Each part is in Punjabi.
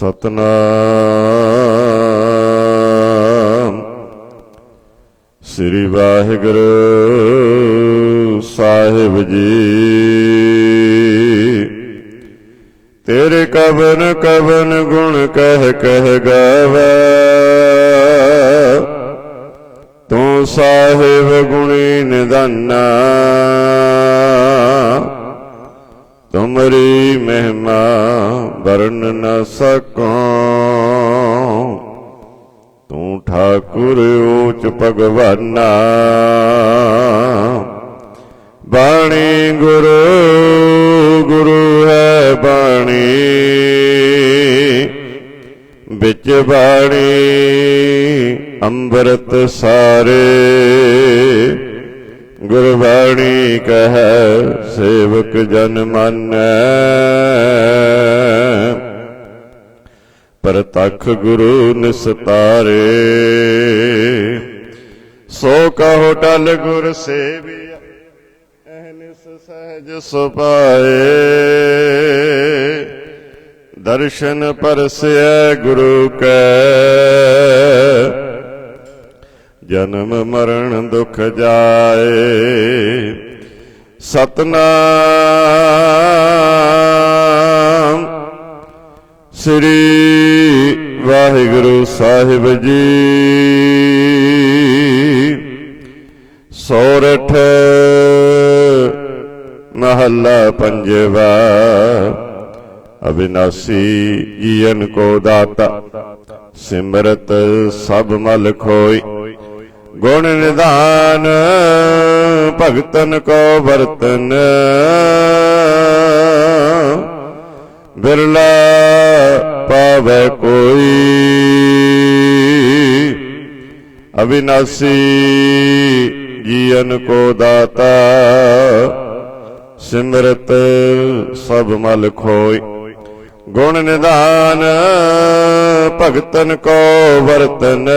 ਸਤਨਾਮ। ਸ੍ਰੀ ਵਾਹਿਗੁਰੂ ਸਾਹਿਬ ਜੀ। ਤੇਰੇ ਕਵਨ ਕਵਨ ਗੁਣ ਕਹਿ ਕਹਿ ਗਾਵੇ। ਤੂੰ ਸਾਹਿਬ ਗੁਣੀ ਨਿਦਾਨਾ। ਤੁਮਰੀ ਮਹਿਮਾ ਵਰਨ ਨਾ ਸਕ ਤੂੰ ਠਾਕੁਰ ਊਚ ਭਗਵਾਨਾ। ਬਾਣੀ ਗੁਰੂ ਗੁਰੂ ਹੈ ਬਾਣੀ। ਵਿੱਚ ਬਾਣੀ, ਅੰਮ੍ਰਿਤ ਸਾਰੇ। ਗੁਰਬਾਣੀ ਕਹਿ, ਸੇਵਕ ਜਨ ਮਾਨੈ। ਪ੍ਰਤਖ ਗੁਰੂ ਨਿਸਤਾਰੇ। ਸੋ ਕਹੋ ਟਲ ਗੁਰ ਸੇਵਿਆ ਅਹਨਿਸ ਸਹਿਜ ਸੁਪਾਏ ਦਰਸ਼ਨ ਪਰਸੈ ਗੁਰੂ ਕੈ। ਜਨਮ ਮਰਨ ਦੁਖ ਜਾਏ। ਸਤਨਾਮ ਸ੍ਰੀ ਵਾਹਿਗੁਰੂ ਸਾਹਿਬ ਜੀ। ਸੋਰਠ ਮਹੱਲਾ ਪੰਜਵਾ। ਅਬਿਨਾਸੀ ਜੀਵਨ ਕੋ ਦਾਤਾ। ਸਿਮਰਤ ਸਭ ਮਲ ਖੋਈ। ਗੁਣ ਨਿਧਾਨ ਭਗਤਨ ਕੋ ਵਰਤਨ। ਬਿਰਲਾ ਪਾਵੇ ਕੋਈ। ਅਵਿਨਾਸ਼ੀ ਜੀਵਨ ਕੋ ਦਾਤਾ, ਸਿਮਰਤ ਸਭ ਮਲ ਖੋਈ ਗੁਣ ਨਿਦਾਨ ਭਗਤਨ ਕੋ ਵਰਤਨ।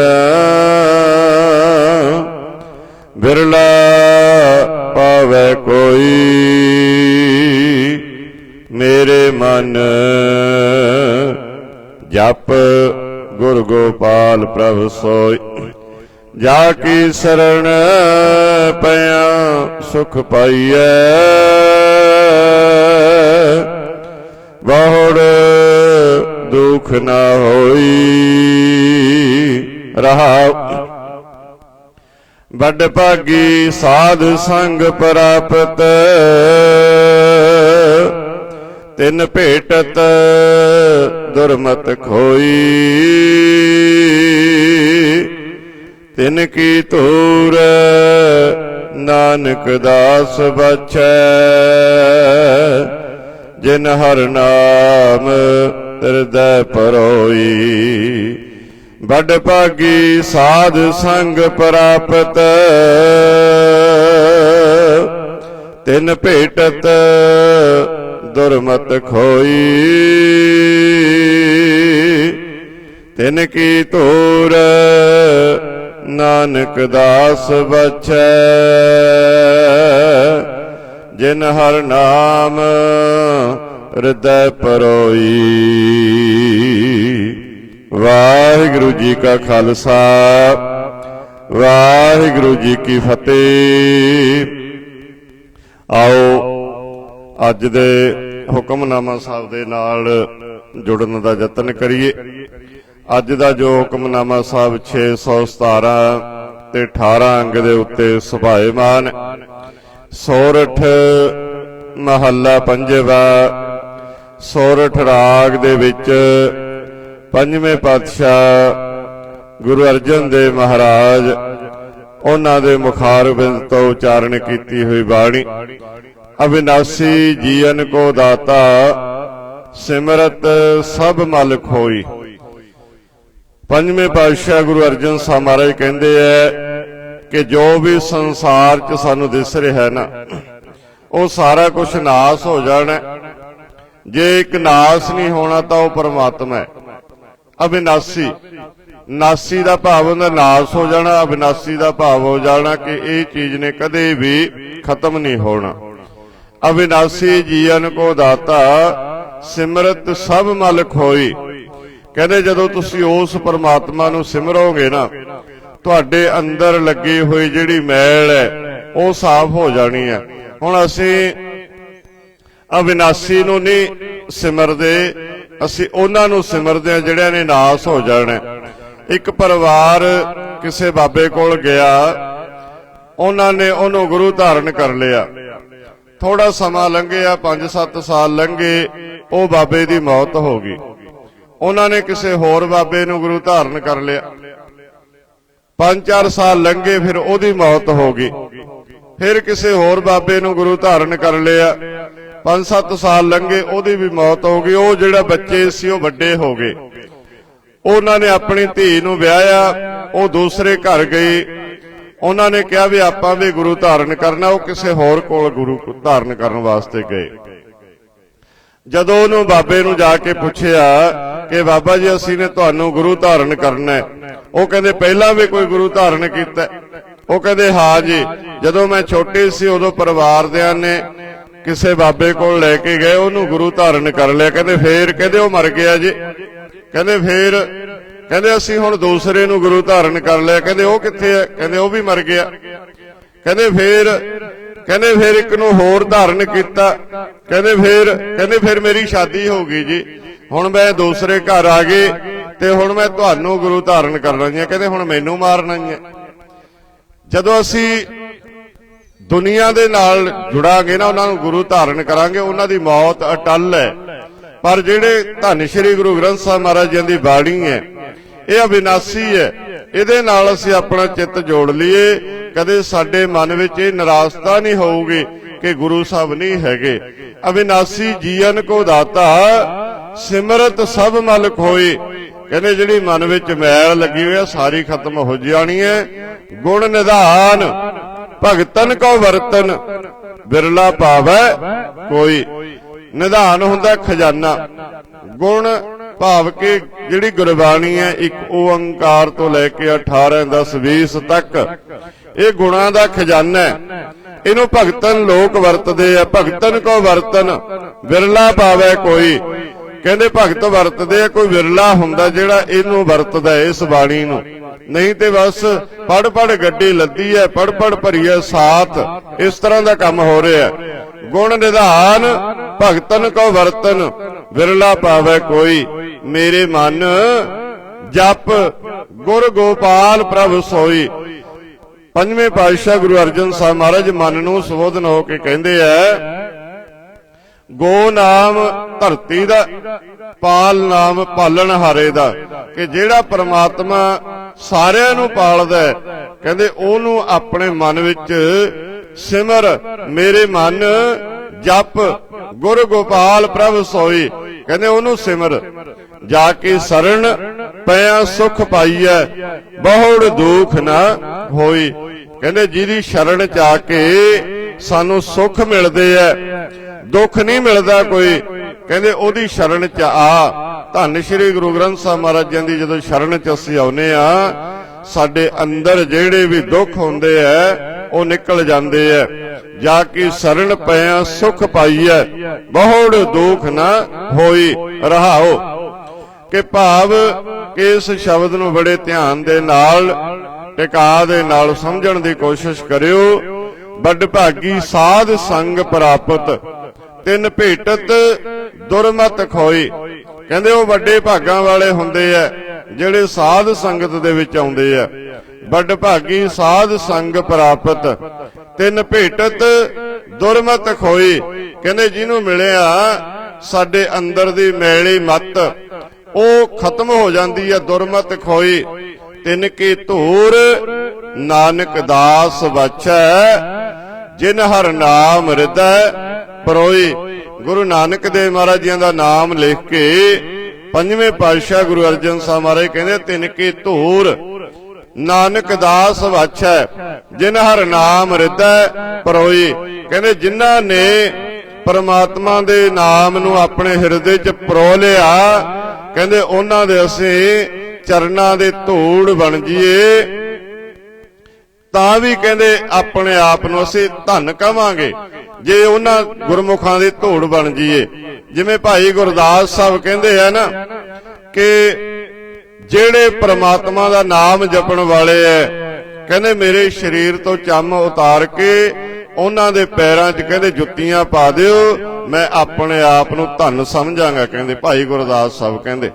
ਬਿਰਲਾ ਪਾਵੇ ਕੋਈ। ਮੇਰੇ ਮਨ ਜਪ ਗੁਰ ਗੋਪਾਲ ਪ੍ਰਭ ਸੋਈ। ਜਾ ਕੀ ਸਰਣ ਪਿਆ ਸੁਖ ਪਾਈਐ। ਬਹੁੜ ਦੁਖ ਨਾ ਹੋਈ। ਰਹਾ ਵੱਡ ਭਾਗੀ ਸਾਧ ਸੰਗ ਪ੍ਰਾਪਤ। ਤਿੰਨ ਭੇਟਤ ਦੁਰਮਤ ਖੋਈ। ਤਿਨ ਕੀ ਧੂਰ ਨਾਨਕ ਦਾਸ ਬਚੈ ਜਿਨ ਹਰ ਨਾਮ ਹਿਰਦੈ ਪਰੋਈ। ਵੱਡ ਭਾਗੀ ਸਾਧ ਸੰਗ ਪ੍ਰਾਪਤ। ਤਿੰਨ ਭੇਟਤ ਦੁਰਮਤ ਖੋਈ। ਤਿਨ ਕੀ ਧੂਰ, ਨਾਨਕ ਦਾਸ ਬਚੈ ਜਿਨ ਹਰ ਨਾਮ ਹਿਰਦੈ ਪਰੋਈ। ਵਾਹਿਗੁਰੂ ਜੀ ਕਾ ਖਾਲਸਾ, ਵਾਹਿਗੁਰੂ ਜੀ ਕੀ ਫਤਿਹ। ਆਓ ਅੱਜ ਦੇ ਹੁਕਮਨਾਮਾ ਸਾਹਿਬ ਦੇ ਨਾਲ ਜੁੜਨ ਦਾ ਯਤਨ ਕਰੀਏ। ਅੱਜ ਦਾ ਜੋ ਹੁਕਮਨਾਮਾ ਸਾਹਿਬ 617 ਤੇ 18 ਅੰਗ ਦੇ ਉੱਤੇ ਸੁਭਾਏਮਾਨ, ਸੋਰਠ ਮਹੱਲਾ ਪੰਜਵਾ, ਸੋਰਠ ਰਾਗ ਦੇ ਵਿੱਚ ਪੰਜਵੇਂ ਪਾਤਸ਼ਾਹ ਗੁਰੂ ਅਰਜਨ ਦੇਵ ਮਹਾਰਾਜ, ਉਹਨਾਂ ਦੇ ਮੁਖਾਰਬਿੰਦ ਤੋਂ ਉਚਾਰਨ ਕੀਤੀ ਹੋਈ ਬਾਣੀ। ਅਵਿਨਾਸੀ ਜੀਵਨ ਕੋ ਦਾਤਾ, ਸਿਮਰਤ ਸਭ ਮਲਕ ਹੋਈ। ਪੰਜਵੇਂ ਪਾਤਸ਼ਾਹ ਗੁਰੂ ਅਰਜਨ ਸਾਹਿਬ ਮਹਾਰਾਜ ਕਹਿੰਦੇ ਐ ਕਿ ਜੋ ਵੀ ਸੰਸਾਰ 'ਚ ਸਾਨੂੰ ਦਿਸ ਰਿਹਾ ਹੈ ਨਾ, ਉਹ ਸਾਰਾ ਕੁਝ ਨਾਸ ਹੋ ਜਾਣਾ। ਜੇ ਇੱਕ ਨਾਸ ਨਹੀਂ ਹੋਣਾ ਤਾਂ ਉਹ ਪਰਮਾਤਮਾ ਹੈ ਅਬਿਨਾਸੀ, ਨਾਸੀ ਦਾ ਭਾਵ ਹੁੰਦਾ ਨਾਸ ਹੋ ਜਾਣਾ ਅਵਿਨਾਸੀ ਦਾ ਭਾਵ ਹੋ ਜਾਣਾ ਕਿ ਇਹ ਚੀਜ਼ ਨੇ ਕਦੇ ਵੀ ਖਤਮ ਨਹੀਂ ਹੋਣਾ। ਅਵਿਨਾਸੀ ਜੀਵਨ ਕੋ ਦਾਤਾ, ਸਿਮਰਤ ਸਭ ਮਲਕ ਹੋਈ। ਕਹਿੰਦੇ ਜਦੋਂ ਤੁਸੀਂ ਉਸ ਪਰਮਾਤਮਾ ਨੂੰ ਸਿਮਰੋਗੇ ਨਾ, ਤੁਹਾਡੇ ਅੰਦਰ ਲੱਗੀ ਹੋਈ ਜਿਹੜੀ ਮੈਲ ਹੈ, ਉਹ ਸਾਫ਼ ਹੋ ਜਾਣੀ ਹੈ। ਹੁਣ ਅਸੀਂ ਅਵਿਨਾਸੀ ਨੂੰ ਨਹੀਂ ਸਿਮਰਦੇ, ਅਸੀਂ ਉਹਨਾਂ ਨੂੰ ਸਿਮਰਦੇ ਆ ਜਿਹੜਿਆਂ ਨੇ ਨਾਸ ਹੋ ਜਾਣਾ ਇੱਕ ਪਰਿਵਾਰ ਕਿਸੇ ਬਾਬੇ ਕੋਲ ਗਿਆ, ਉਹਨਾਂ ਨੇ ਉਹਨੂੰ ਗੁਰੂ ਧਾਰਨ ਕਰ ਲਿਆ। ਥੋੜਾ ਸਮਾਂ ਲੰਘਿਆ 5-7 ਸਾਲ ਲੰਘੇ, ਉਹ ਬਾਬੇ ਦੀ ਮੌਤ ਹੋ ਗਈ। ਉਹਨਾਂ ਨੇ ਕਿਸੇ ਹੋਰ ਬਾਬੇ ਨੂੰ ਗੁਰੂ ਧਾਰਨ ਕਰ ਲਿਆ। 5-4 ਸਾਲ ਲੰਘੇ, ਫਿਰ ਉਹਦੀ ਮੌਤ ਹੋ ਗਈ। ਫਿਰ ਕਿਸੇ ਹੋਰ ਬਾਬੇ ਨੂੰ ਗੁਰੂ ਧਾਰਨ ਕਰ ਲਿਆ। 5-7 ਸਾਲ ਲੰਘੇ, ਉਹਦੀ ਵੀ ਮੌਤ ਹੋ ਗਈ। ਉਹ ਜਿਹੜਾ ਬੱਚੇ ਸੀ, ਉਹ ਵੱਡੇ ਹੋ ਗਏ। ਉਹਨਾਂ ਨੇ ਆਪਣੀ ਧੀ ਨੂੰ ਵਿਆਹਿਆ। ਉਹ ਦੂਸਰੇ ਘਰ ਗਈ। ਉਹਨਾਂ ਨੇ ਕਿਹਾ ਵੀ ਆਪਾਂ ਵੀ ਗੁਰੂ ਧਾਰਨ ਕਰਨਾ, ਉਹ ਕਿਸੇ ਹੋਰ ਕੋਲ ਗੁਰੂ ਧਾਰਨ ਕਰਨ ਵਾਸਤੇ ਗਏ। ਜਦੋਂ ਉਹਨੂੰ ਬਾਬੇ ਨੂੰ ਜਾ ਕੇ ਪੁੱਛਿਆ ਕਿ ਬਾਬਾ ਜੀ, ਅਸੀਂ ਨੇ ਤੁਹਾਨੂੰ ਗੁਰੂ ਧਾਰਨ ਕਰਨਾ ਹੈ। ਉਹ ਕਹਿੰਦੇ, ਪਹਿਲਾਂ ਵੀ ਕੋਈ ਗੁਰੂ ਧਾਰਨ ਕੀਤਾ ਉਹ ਕਹਿੰਦੇ, ਹਾਂ ਜੀ, ਜਦੋਂ ਮੈਂ ਛੋਟੇ ਸੀ, ਉਦੋਂ ਪਰਿਵਾਰ ਦਿਆਂ ਨੇ ਕਿਸੇ ਬਾਬੇ ਕੋਲ ਲੈ ਕੇ ਗਏ, ਉਹਨੂੰ ਗੁਰੂ ਧਾਰਨ ਕਰ ਲਿਆ। ਕਹਿੰਦੇ, ਫੇਰ ਕਹਿੰਦੇ, ਉਹ ਮਰ ਗਿਆ ਜੀ। ਕਹਿੰਦੇ, ਫੇਰ ਕਹਿੰਦੇ ਅਸੀਂ ਹੁਣ ਦੂਸਰੇ ਨੂੰ ਗੁਰੂ ਧਾਰਨ ਕਰ ਲਿਆ। ਕਹਿੰਦੇ ਉਹ ਕਿੱਥੇ ਹੈ? ਕਹਿੰਦੇ ਉਹ ਵੀ ਮਰ ਗਿਆ। ਕਹਿੰਦੇ ਫੇਰ ਕਹਿੰਦੇ ਫੇਰ ਇੱਕ ਨੂੰ ਹੋਰ ਧਾਰਨ ਕੀਤਾ। ਕਹਿੰਦੇ ਫੇਰ ਕਹਿੰਦੇ ਫੇਰ ਮੇਰੀ ਸ਼ਾਦੀ ਹੋ ਗਈ ਜੀ। ਹੁਣ ਮੈਂ ਦੂਸਰੇ ਘਰ ਆ ਗਏ ਤੇ ਹੁਣ ਮੈਂ ਤੁਹਾਨੂੰ ਗੁਰੂ ਧਾਰਨ ਕਰਨਾ ਹੈ। ਕਹਿੰਦੇ ਹੁਣ ਮੈਨੂੰ ਮਾਰਨਾ ਹੀ ਹੈ। ਜਦੋਂ ਅਸੀਂ ਦੁਨੀਆ ਦੇ ਨਾਲ ਜੁੜਾਂਗੇ ਨਾ, ਉਹਨਾਂ ਨੂੰ ਗੁਰੂ ਧਾਰਨ ਕਰਾਂਗੇ, ਉਹਨਾਂ ਦੀ ਮੌਤ ਅਟਲ ਹੈ। ਪਰ ਜਿਹੜੇ ਧੰਨ ਸ਼੍ਰੀ ਗੁਰੂ ਗ੍ਰੰਥ ਸਾਹਿਬ ਮਹਾਰਾਜ ਜੀ ਦੀ ਬਾਣੀ ਹੈ ਇਹ ਅਵਿਨਾਸੀ ਹੈ। ਇਹਦੇ ਨਾਲ ਅਸੀਂ ਆਪਣਾ ਚਿੱਤ ਜੋੜ ਲਈਏ। ਕਦੇ ਸਾਡੇ ਮਨ ਵਿੱਚ ਇਹ ਨਿਰਾਸ਼ਤਾ ਨਹੀਂ ਹੋਊਗੀ ਕਿ ਗੁਰੂ ਸਾਹਿਬ ਨਹੀਂ ਹੈਗੇ। ਅਵਿਨਾਸੀ ਜੀਵਨ ਕੋ ਦਾਤਾ, ਸਿਮਰਤ ਸਭ ਮਲ ਖੋਈ ਕਹਿੰਦੇ ਜਿਹੜੀ ਮਨ ਵਿੱਚ ਮੈਲ ਲੱਗੀ ਹੋਈ ਹੈ ਸਾਰੀ ਖਤਮ ਹੋ ਜਾਣੀ ਹੈ। ਗੁਣ ਨਿਧਾਨ, ਭਗਤਨ ਕੋ ਵਰਤਨ, ਬਿਰਲਾ ਪਾਵੈ ਕੋਈ। ਨਿਧਾਨ ਹੁੰਦਾ ਖਜ਼ਾਨਾ। ਗੁਣ ਭਾਵ ਕਿ ਜਿਹੜੀ ਗੁਰਬਾਣੀ ਹੈ, ਇੱਕ ਓੰਕਾਰ ਤੋਂ ਲੈ ਕੇ 18 10 20 ਤੱਕ, ਇਹ ਗੁਣਾਂ ਦਾ ਖਜ਼ਾਨਾ ਹੈ। ਇਹਨੂੰ ਭਗਤਨ ਲੋਕ ਵਰਤਦੇ ਆ। ਭਗਤਨ ਕੋ ਵਰਤਨ ਬਿਰਲਾ ਪਾਵੈ ਕੋਈ। ਕਹਿੰਦੇ ਭਗਤ ਵਰਤਦੇ ਆ, ਕੋਈ ਵਿਰਲਾ ਹੁੰਦਾ ਜਿਹੜਾ ਇਹਨੂੰ ਵਰਤਦਾ ਇਸ ਬਾਣੀ ਨੂੰ। ਨਹੀਂ ਤੇ ਬਸ ਪੜ ਪੜ ਗੱਡੀ ਲੱਦੀ ਹੈ ਪੜ ਪੜ ਭਰੀ ਹੈ ਸਾਥ। ਇਸ ਤਰ੍ਹਾਂ ਦਾ ਕੰਮ ਹੋ ਰਿਹਾ ਗੁਣ ਨਿਧਾਨ, ਭਗਤਨ ਕੋ ਵਰਤਨ, ਵਿਰਲਾ ਪਾਵੇ ਕੋਈ। ਮੇਰੇ ਮਨ ਜਪ ਗੁਰ ਗੋਪਾਲ ਪ੍ਰਭ ਸੋਈ। ਪੰਜਵੇਂ ਪਾਤਸ਼ਾਹ ਗੁਰੂ ਅਰਜਨ ਸਾਹਿਬ ਮਹਾਰਾਜ ਮਨ ਨੂੰ ਸੰਬੋਧਨ ਹੋ ਕੇ ਕਹਿੰਦੇ ਆ, ਗੋ ਨਾਮ ਧਰਤੀ ਦਾ, ਪਾਲ ਨਾਮ ਪਾਲਣ ਹਾਰੇ ਦਾ, ਕਿ ਜਿਹੜਾ ਪਰਮਾਤਮਾ ਸਾਰਿਆਂ ਨੂੰ ਪਾਲਦਾ ਕਹਿੰਦੇ, ਉਹਨੂੰ ਆਪਣੇ ਮਨ ਵਿੱਚ ਸਿਮਰ, ਮੇਰੇ ਮਨ ਜਪ ਗੁਰ ਗੋਪਾਲ ਪ੍ਰਭ ਸੋਈ। ਕਹਿੰਦੇ, ਉਹਨੂੰ ਸਿਮਰ। ਜਾ ਕੇ ਸਰਣ ਪਿਆ ਸੁਖ ਪਾਈਐ, ਬਹੁੜ ਦੁਖ ਨਾ ਹੋਈ। ਕਹਿੰਦੇ, ਜਿਹਦੀ ਸ਼ਰਣ ਚ ਆ ਕੇ ਸਾਨੂੰ ਸੁਖ ਮਿਲਦੇ ਐ, ਦੁੱਖ ਨਹੀਂ ਮਿਲਦਾ ਕੋਈ। ਕਹਿੰਦੇ, ਉਹਦੀ ਸ਼ਰਣ ਚ, ਆ, ਧੰਨ ਸ਼੍ਰੀ ਗੁਰੂ ਗ੍ਰੰਥ ਸਾਹਿਬ ਮਹਾਰਾਜ ਜੀ ਦੀ ਜਦੋਂ ਸ਼ਰਣ ਚ ਅਸੀਂ ਆਉਨੇ ਆ, ਸਾਡੇ ਅੰਦਰ ਜਿਹੜੇ ਵੀ ਦੁੱਖ ਹੁੰਦੇ ਐ, ਉਹ ਨਿਕਲ ਜਾਂਦੇ ਐ। ਜਾ ਕੇ ਸ਼ਰਣ ਪਿਆ ਸੁਖ ਪਾਈਐ, ਬਹੁੜ ਦੁੱਖ ਨਾ ਹੋਈ। ਰਹਾਓ ਕਿ ਭਾਵ ਕਿ ਇਸ ਸ਼ਬਦ ਨੂੰ ਬੜੇ ਧਿਆਨ ਦੇ ਨਾਲ, ਟਿਕਾ ਦੇ ਨਾਲ ਸਮਝਣ ਦੀ ਕੋਸ਼ਿਸ਼ ਕਰਿਓ। ਵੱਡ ਭਾਗੀ ਸਾਧ ਸੰਗ ਪ੍ਰਾਪਤ, ਤਿੰਨ ਭੇਟਤ ਦੁਰਮਤ ਖੋਈ। ਕਹਿੰਦੇ ਉਹ ਵੱਡੇ ਭਾਗਾਂ ਵਾਲੇ ਹੁੰਦੇ ਆ ਜਿਹੜੇ ਸਾਧ ਸੰਗਤ ਦੇ ਵਿੱਚ ਆਉਂਦੇ ਆ ਵੱਡ ਭਾਗੀ ਸਾਧ ਸੰਗ ਪ੍ਰਾਪਤ, ਤਿੰਨ ਭੇਟਤ ਦੁਰਮਤ ਖੋਈ। ਕਹਿੰਦੇ ਜਿਹਨੂੰ ਮਿਲਿਆ ਸਾਡੇ ਅੰਦਰ ਦੀ ਮੈਲੀ ਮਤ ਉਹ ਖਤਮ ਹੋ ਜਾਂਦੀ ਹੈ, ਦੁਰਮਤ ਖੋਈ। ਤਿੰਨ ਕੀ ਧੂਰ, ਨਾਨਕ ਦਾਸ ਬਚੈ ਜਿਨ ਹਰ ਨਾਮ ਹਿਰਦੈ ਪਰੋਈ। ਗੁਰੂ ਨਾਨਕ ਦੇਵ ਮਹਾਰਾਜ ਜੀ ਦਾ ਨਾਮ ਲਿਖ ਕੇ ਪੰਜਵੇਂ ਪਾਤਸ਼ਾਹ ਗੁਰੂ ਅਰਜਨ ਸਾਹਿਬ ਮਹਾਰਾਜ ਕਹਿੰਦੇ, ਤਿੰਨ ਕੀ ਧੂਰ, ਨਾਨਕ ਦਾਸ ਵਾਛੈ ਜਿਨ ਹਰ ਨਾਮ ਹਿਰਦੈ ਪਰੋਈ। ਕਹਿੰਦੇ, ਜਿਨ੍ਹਾਂ ਨੇ ਪਰਮਾਤਮਾ ਦੇ ਨਾਮ ਨੂੰ ਆਪਣੇ ਹਿਰਦੇ 'ਚ ਪਰੋ ਲਿਆ ਕਹਿੰਦੇ ਉਹਨਾਂ ਦੇ ਅਸੀਂ ਚਰਨਾਂ ਦੇ ਧੂੜ ਬਣ ਜੀਏ ਤਾਂ ਵੀ ਕਹਿੰਦੇ ਆਪਣੇ ਆਪ ਨੂੰ ਅਸੀਂ ਧੰਨ ਕਵਾਂਗੇ, ਜੇ ਉਹਨਾਂ ਗੁਰਮੁਖਾਂ ਦੇ ਧੂੜ ਬਣ ਜੀਏ ਜਿਵੇਂ ਭਾਈ ਗੁਰਦਾਸ ਸਾਹਿਬ ਕਹਿੰਦੇ ਆ ਨਾ ਕਿ ਜਿਹੜੇ ਪ੍ਰਮਾਤਮਾ ਦਾ ਨਾਮ ਜਪਣ ਵਾਲੇ ਐ ਕਹਿੰਦੇ ਮੇਰੇ ਸਰੀਰ ਤੋਂ ਚੰਮ ਉਤਾਰ ਕੇ ਉਹਨਾਂ ਦੇ ਪੈਰਾਂ 'ਚ ਕਹਿੰਦੇ ਜੁੱਤੀਆਂ ਪਾ ਦਿਓ। ਮੈਂ ਆਪਣੇ ਆਪ ਨੂੰ ਧੰਨ ਸਮਝਾਂਗਾ, ਕਹਿੰਦੇ ਭਾਈ ਗੁਰਦਾਸ ਸਾਹਿਬ ਕਹਿੰਦੇ।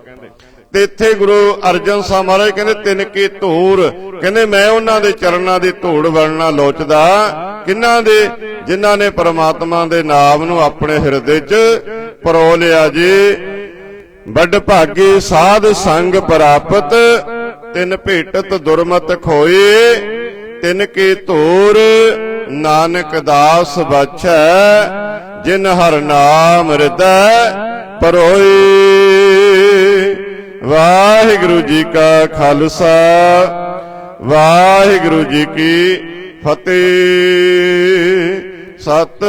ਤੇ ਇੱਥੇ ਗੁਰੂ ਅਰਜਨ ਸਾਹਿਬ ਮਹਾਰਾਜ ਕਹਿੰਦੇ, ਤਿੰਨ ਕੀ ਧੂਰ ਕਹਿੰਦੇ, ਮੈਂ ਉਹਨਾਂ ਦੇ ਚਰਨਾਂ ਦੀ ਧੂੜ ਬਣਨਾ ਲੋਚਦਾ। ਕਿੰਨਾਂ ਦੇ? ਜਿਨ੍ਹਾਂ ਨੇ ਪਰਮਾਤਮਾ ਦੇ ਨਾਮ ਨੂੰ ਆਪਣੇ ਹਿਰਦੇ 'ਚ ਪਰੋ ਲਿਆ ਜੀ। ਵੱਡ ਭਾਗੀ ਸਾਧ ਸੰਗ ਪ੍ਰਾਪਤ, ਤਿੰਨ ਭੇਟਤ ਦੁਰਮਤ ਖੋਏ। ਤਿੰਨ ਕੀ ਧੂਰ ਨਾਨਕ ਦਾਸ ਬਚੈ ਜਿਨ ਹਰ ਨਾਮ ਹਿਰਦੈ ਪਰੋਏ ਵਾਹਿਗੁਰੂ ਜੀ ਕਾ ਖਾਲਸਾ, ਵਾਹਿਗੁਰੂ ਜੀ ਕੀ ਫਤਿਹ। ਸਤ